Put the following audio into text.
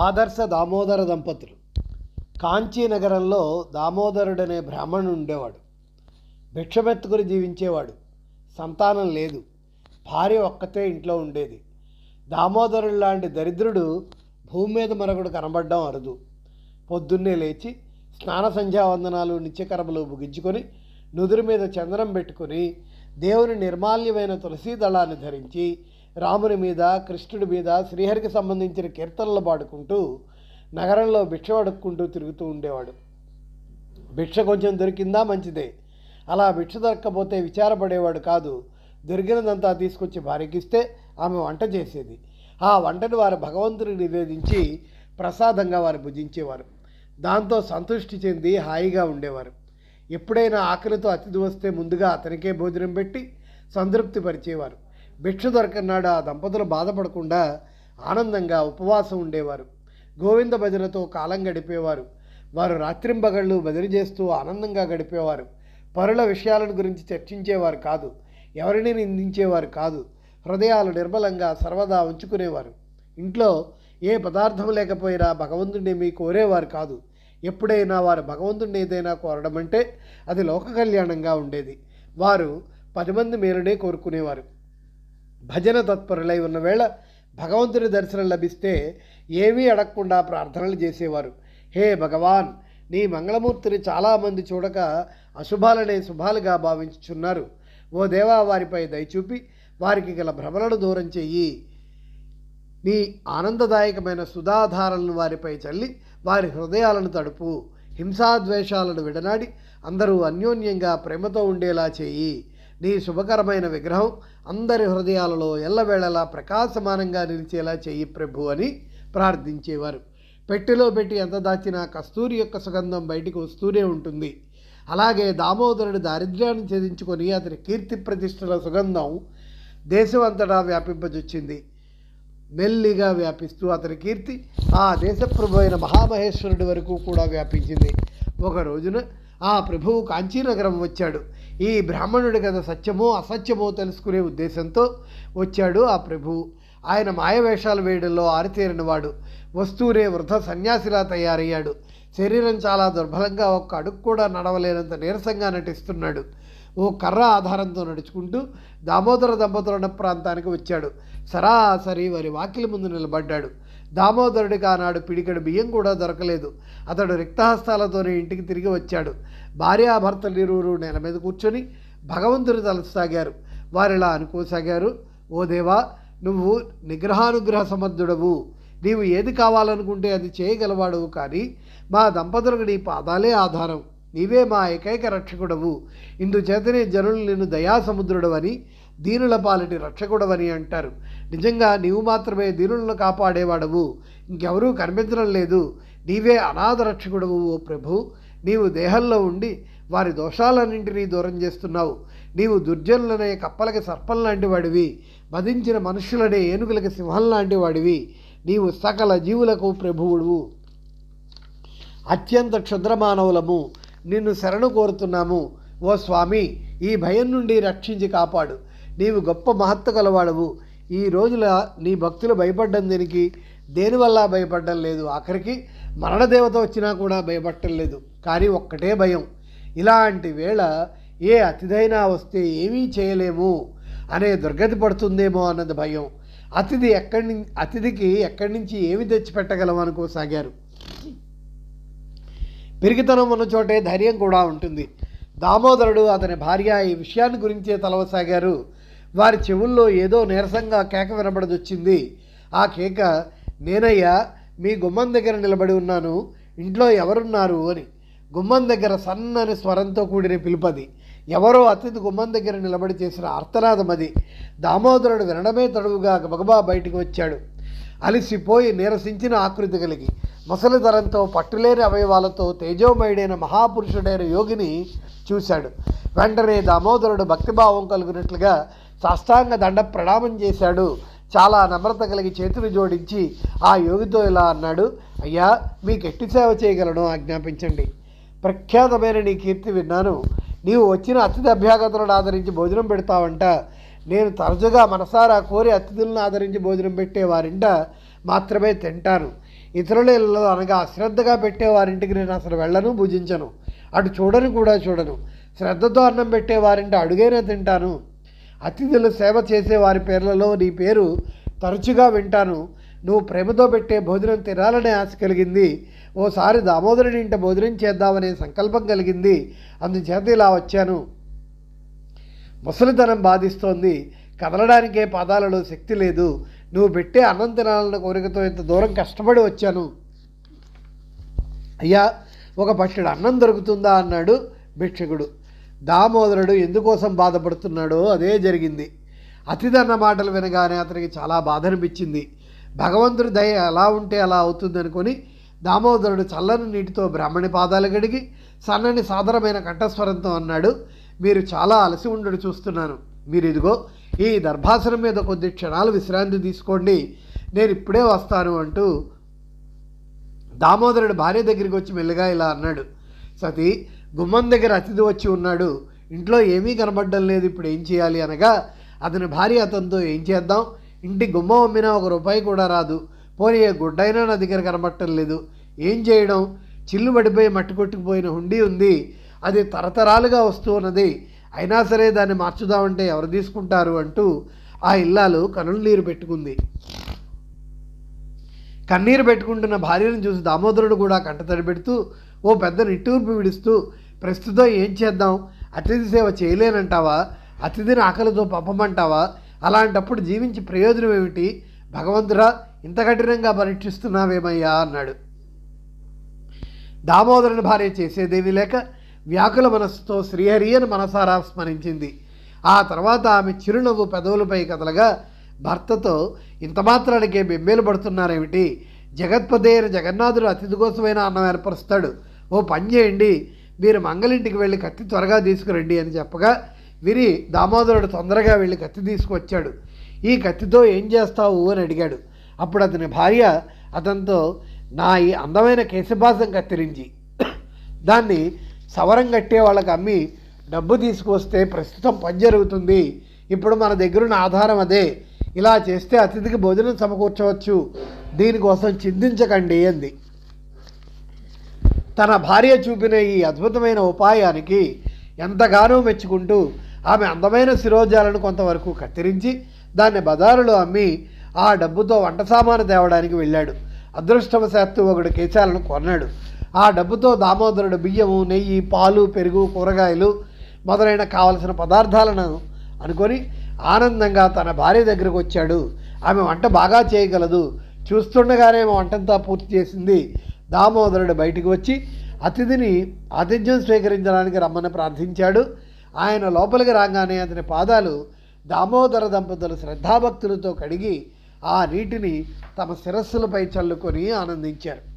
ఆదర్శ దామోదర దంపతులు. కాంచీ నగరంలో దామోదరుడనే బ్రాహ్మణుడు ఉండేవాడు. భిక్షమెత్తుకుని జీవించేవాడు. సంతానం లేదు. భార్య ఒక్కతే ఇంట్లో ఉండేది. దామోదరుడు లాంటి దరిద్రుడు భూమి మీద మరొకడు కనబడడం అరుదు. పొద్దున్నే లేచి స్నాన సంధ్యావందనాలు నిత్యకర్మలు ముగించుకొని నుదురు మీద చందనం పెట్టుకొని దేవుని నిర్మాల్యమైన తులసీ దళాన్ని ధరించి రాముని మీద కృష్ణుడి మీద శ్రీహరికి సంబంధించిన కీర్తనలు పాడుకుంటూ నగరంలో భిక్ష అడుక్కుంటూ తిరుగుతూ ఉండేవాడు. భిక్ష కొంచెం దొరికిందా మంచిదే. అలా భిక్ష దొరక్కపోతే విచారపడేవాడు కాదు. దొరికినదంతా తీసుకొచ్చి భార్యకిస్తే ఆమె వంట చేసేది. ఆ వంటను వారు భగవంతుడికి నివేదించి ప్రసాదంగా వారు భుజించేవారు. దాంతో సంతృష్టి చెంది హాయిగా ఉండేవారు. ఎప్పుడైనా ఆకలితో అతిథి వస్తే ముందుగా అతనికే భోజనం పెట్టి సంతృప్తి పరిచేవారు భిక్ష దొరకన్నాడు ఆ దంపతులు బాధపడకుండా ఆనందంగా ఉపవాసం ఉండేవారు. గోవింద భజనతో కాలం గడిపేవారు. వారు రాత్రింబగళ్ళు భజన చేస్తూ ఆనందంగా గడిపేవారు. పరుల విషయాలను గురించి చర్చించేవారు కాదు. ఎవరిని నిందించేవారు కాదు. హృదయాలు నిర్మలంగా సర్వదా ఉంచుకునేవారు. ఇంట్లో ఏ పదార్థం లేకపోయినా భగవంతుడిని మీ కోరేవారు కాదు. ఎప్పుడైనా వారు భగవంతుడిని ఏదైనా కోరడం అంటే అది లోక కళ్యాణంగా ఉండేది. వారు పది మంది మేలునే కోరుకునేవారు. భజన తత్పరులై ఉన్న వేళ భగవంతుని దర్శనం లభిస్తే ఏమీ అడగకుండా ప్రార్థనలు చేసేవారు. హే భగవాన్ నీ మంగళమూర్తిని చాలామంది చూడక అశుభాలనే శుభాలుగా భావించుచున్నారు. ఓ దేవా వారిపై దయచూపి వారికి గల భ్రమలను దూరం చెయ్యి. నీ ఆనందదాయకమైన సుధాధారలను వారిపై చల్లి వారి హృదయాలను తడుపు. హింసాద్వేషాలను విడనాడి అందరూ అన్యోన్యంగా ప్రేమతో ఉండేలా చేయి నీ శుభకరమైన విగ్రహం అందరి హృదయాలలో ఎల్లవేళలా ప్రకాశమానంగా నిలిచేలా చెయ్యి ప్రభు అని ప్రార్థించేవారు. పెట్టెలో పెట్టి ఎంత దాచినా కస్తూరి యొక్క సుగంధం బయటికి వస్తూనే ఉంటుంది. అలాగే దామోదరుడు దారిద్ర్యాన్ని ఛేదించుకొని అతని కీర్తి ప్రతిష్టల సుగంధం దేశం అంతటా వ్యాపింపజొచ్చింది. మెల్లిగా వ్యాపిస్తూ అతని కీర్తి ఆ దేశప్రభు అయిన మహామహేశ్వరుడి వరకు కూడా వ్యాపించింది. ఒక రోజున ఆ ప్రభువు కాంచీనగరం వచ్చాడు. ఈ బ్రాహ్మణుడి కథ సత్యమో అసత్యమో తెలుసుకునే ఉద్దేశంతో వచ్చాడు ఆ ప్రభువు ఆయన మాయవేషాలు వేయడంలో ఆరితేరినవాడు వస్తూనే వృధ సన్యాసిలా తయారయ్యాడు. శరీరం చాలా దుర్బలంగా ఒక్క అడుగు కూడా నడవలేనంత నీరసంగా నటిస్తున్నాడు. ఓ కర్ర ఆధారంతో నడుచుకుంటూ దామోదర దంపతులున్న ప్రాంతానికి వచ్చాడు. సరాసరి వారి వాకిలి ముందు నిలబడ్డాడు. దామోదరుడికి ఆనాడు పిడికడు బియ్యం కూడా దొరకలేదు. అతడు రిక్తహస్తాలతోనే ఇంటికి తిరిగి వచ్చాడు. భార్యాభర్తలిరువురు నేల మీద కూర్చొని భగవంతుని తలసాగారు. వారిలా అనుకోసాగారు ఓ దేవా నువ్వు నిగ్రహానుగ్రహ సమర్థుడవు నీవు ఏది కావాలనుకుంటే అది చేయగలవాడవు కానీ మా దంపతులకు నీ పాదాలే ఆధారం. నీవే మా ఏకైక రక్షకుడవు. ఇందుచేతనే జనులు నిన్ను దయాసముద్రుడవని దీనుల పాలిటి రక్షకుడవని అంటారు. నిజంగా నీవు మాత్రమే దీనులను కాపాడేవాడవు. ఇంకెవరూ కనిపించడం లేదు. నీవే అనాథ రక్షకుడవు ఓ ప్రభు. నీవు దేహంలో ఉండి వారి దోషాలన్నింటినీ దూరం చేస్తున్నావు. నీవు దుర్జనులనే కప్పలకి సర్పం లాంటి వాడివి. మదించిన మనుషులనే ఏనుగులకి సింహం లాంటి వాడివి. నీవు సకల జీవులకు ప్రభువుడు అత్యంత క్షుద్రమానవులము. నిన్ను శరణు కోరుతున్నాము. ఓ స్వామి ఈ భయం నుండి రక్షించి కాపాడు. నీవు గొప్ప మహత్వ గలవాడవు ఈ రోజుల నీ భక్తులు భయపడ్డం దీనికి? దేనివల్ల భయపడడం లేదు? ఆఖరికి మరణదేవత వచ్చినా కూడా భయపడటం లేదు. కానీ ఒక్కటే భయం. ఇలాంటి వేళ ఏ అతిథైనా వస్తే ఏమీ చేయలేము అనే దుర్గతి పడుతుందేమో అన్నది భయం. అతిథి ఎక్కడి నుంచి అతిథికి ఎక్కడి నుంచి ఏమి తెచ్చిపెట్టగలం అనుకోసాగారు పెరిగితనం ఉన్న చోటే ధైర్యం కూడా ఉంటుంది. దామోదరుడు అతని భార్య ఈ విషయాన్ని గురించే తలవసాగారు. వారి చెవుల్లో ఏదో నీరసంగా కేక వినబడదొచ్చింది. ఆ కేక నేనయ్యా మీ గుమ్మం దగ్గర నిలబడి ఉన్నాను. ఇంట్లో ఎవరున్నారు? అని. గుమ్మం దగ్గర సన్నని స్వరంతో కూడిన పిలుపది. ఎవరో అతిథి గుమ్మం దగ్గర నిలబడి చేసిన ఆర్తనాదం అది. దామోదరుడు వినడమే తడువుగా గబగబా బయటికి వచ్చాడు. అలిసిపోయి నీరసించిన ఆకృతి కలిగి ముసలిధరంతో పట్టులేని అవయవాలతో తేజోమయుడైన మహాపురుషుడైన యోగిని చూశాడు. వెంటనే దామోదరుడు భక్తిభావం కలుగునట్లుగా సాష్టాంగ దండ ప్రణామం చేశాడు. చాలా నమ్రత కలిగి చేతులు జోడించి ఆ యోగితో ఇలా అన్నాడు అయ్యా మీకు ఎట్టి సేవ చేయగలను ఆజ్ఞాపించండి. ప్రఖ్యాతమైన నీ కీర్తి విన్నాను. నీవు వచ్చిన అతిథి అభ్యాగతులను ఆదరించి భోజనం పెడతావంట. నేను తరచుగా మనసారా కోరి అతిథులను ఆదరించి భోజనం పెట్టే వారింట మాత్రమే తింటాను. ఇతరుల ఇళ్ళలో అనగా అశ్రద్ధగా పెట్టే వారింటికి నేను అసలు వెళ్ళను భుజించను. అటు చూడను కూడా చూడను. శ్రద్ధతో అన్నం పెట్టేవారింట అడుగైనా తింటాను. అతిథులు సేవ చేసే వారి పేర్లలో నీ పేరు తరచుగా వింటాను. నువ్వు ప్రేమతో పెట్టే భోజనం తినాలనే ఆశ కలిగింది. ఓసారి దామోదరుని ఇంట భోజనం చేద్దామనే సంకల్పం కలిగింది. అందుచేత ఇలా వచ్చాను. ముసలితనం బాధిస్తోంది. కదలడానికే పాదాలలో శక్తి లేదు. నువ్వు పెట్టే అన్నం తినాలన్న కోరికతో ఇంత దూరం కష్టపడి వచ్చాను. అయ్యా ఒక పట్టెడు అన్నం దొరుకుతుందా? అన్నాడు భిక్షకుడు. దామోదరుడు ఎందుకోసం బాధపడుతున్నాడో అదే జరిగింది. అతిథన్న మాటలు వినగానే అతనికి చాలా బాధ అనిపించింది భగవంతుడి దయ ఎలా ఉంటే అలా అవుతుందనుకొని దామోదరుడు చల్లని నీటితో బ్రాహ్మణి పాదాలు గడిగి సన్నని సాదరమైన కంఠస్వరంతో అన్నాడు మీరు చాలా అలసి ఉండడు చూస్తున్నాను. మీరు ఇదిగో ఈ దర్భాసనం మీద కొద్ది క్షణాలు విశ్రాంతి తీసుకోండి. నేను ఇప్పుడే వస్తాను అంటూ దామోదరుడు భార్య దగ్గరికి వచ్చి మెల్లగా ఇలా అన్నాడు సతీ గుమ్మం దగ్గర అతిథి వచ్చి ఉన్నాడు. ఇంట్లో ఏమీ కనబడడం లేదు ఇప్పుడు ఏం చేయాలి అనగా అతని భార్య అతనితో ఏం చేద్దాం? ఇంటి గుమ్మం అమ్మినా ఒక రూపాయి కూడా రాదు. పోనీ ఏ గుడ్డైనా నా దగ్గర కనబడటం లేదు. ఏం చేయడం? చిల్లు పడిపోయి మట్టి కొట్టుకుపోయిన హుండీ ఉంది. అది తరతరాలుగా వస్తూ ఉన్నది. అయినా సరే దాన్ని మార్చుదామంటే ఎవరు తీసుకుంటారు అంటూ ఆ ఇల్లాలు కనులు నీరు పెట్టుకుంది. కన్నీరు పెట్టుకుంటున్న భార్యను చూసి దామోదరుడు కూడా కంటతడి పెడుతూ ఓ పెద్ద నిట్టూర్పు విడుస్తూ ప్రస్తుతం ఏం చేద్దాం? అతిథి సేవ చేయలేనంటావా? అతిథిని ఆకలితో పంపమంటావా? అలాంటప్పుడు జీవించి ప్రయోజనం ఏమిటి? భగవంతుడా ఇంత కఠినంగా పరీక్షిస్తున్నావేమయ్యా? అన్నాడు. దామోదరుని భార్య చేసేదేమీ లేక వ్యాకుల మనస్సుతో శ్రీహరి అని మనసారా స్మరించింది. ఆ తర్వాత ఆమె చిరునవ్వు పెదవులపై కదలగా భర్తతో ఇంత మాత్రానికే బెమ్మేలు పడుతున్నారేమిటి? జగత్పదేయన జగన్నాథుడు అతిథి కోసమైనా అన్నం ఏర్పరుస్తాడు. ఓ పని చేయండి. మీరు మంగళింటికి వెళ్ళి కత్తి త్వరగా తీసుకురండి అని చెప్పగా విని దామోదరుడు తొందరగా వెళ్ళి కత్తి తీసుకువచ్చాడు ఈ కత్తితో ఏం చేస్తావు అని అడిగాడు. అప్పుడు అతని భార్య అతనితో నా ఈ అందమైన కేశభాసం కత్తిరించి దాన్ని సవరం కట్టే వాళ్ళకి అమ్మి డబ్బు తీసుకొస్తే ప్రస్తుతం పని జరుగుతుంది. ఇప్పుడు మన దగ్గరున్న ఆధారం అదే. ఇలా చేస్తే అతిథికి భోజనం సమకూర్చవచ్చు. దీనికోసం చింతించకండి అంది. తన భార్య చూపిన ఈ అద్భుతమైన ఉపాయానికి ఎంతగానో మెచ్చుకుంటూ ఆమె అందమైన శిరోజాలను కొంతవరకు కత్తిరించి దాన్ని బజారులో అమ్మి ఆ డబ్బుతో వంట సామాను తేవడానికి వెళ్ళాడు. అదృష్టవశాత్తు ఒకడు కేశాలను కొన్నాడు. ఆ డబ్బుతో దామోదరుడు బియ్యము నెయ్యి పాలు పెరుగు కూరగాయలు మొదలైన కావలసిన పదార్థాలను అనుకొని ఆనందంగా తన భార్య దగ్గరకు వచ్చాడు. ఆమె వంట బాగా చేయగలదు. చూస్తుండగానే ఆమె వంటంతా పూర్తి చేసింది. దామోదరుడు బయటికి వచ్చి అతిథిని ఆతిథ్యం స్వీకరించడానికి రమ్మని ప్రార్థించాడు. ఆయన లోపలికి రాగానే అతని పాదాలు దామోదర దంపతులు శ్రద్ధాభక్తులతో కడిగి ఆ నీటిని తమ శిరస్సులపై చల్లుకొని ఆనందించారు.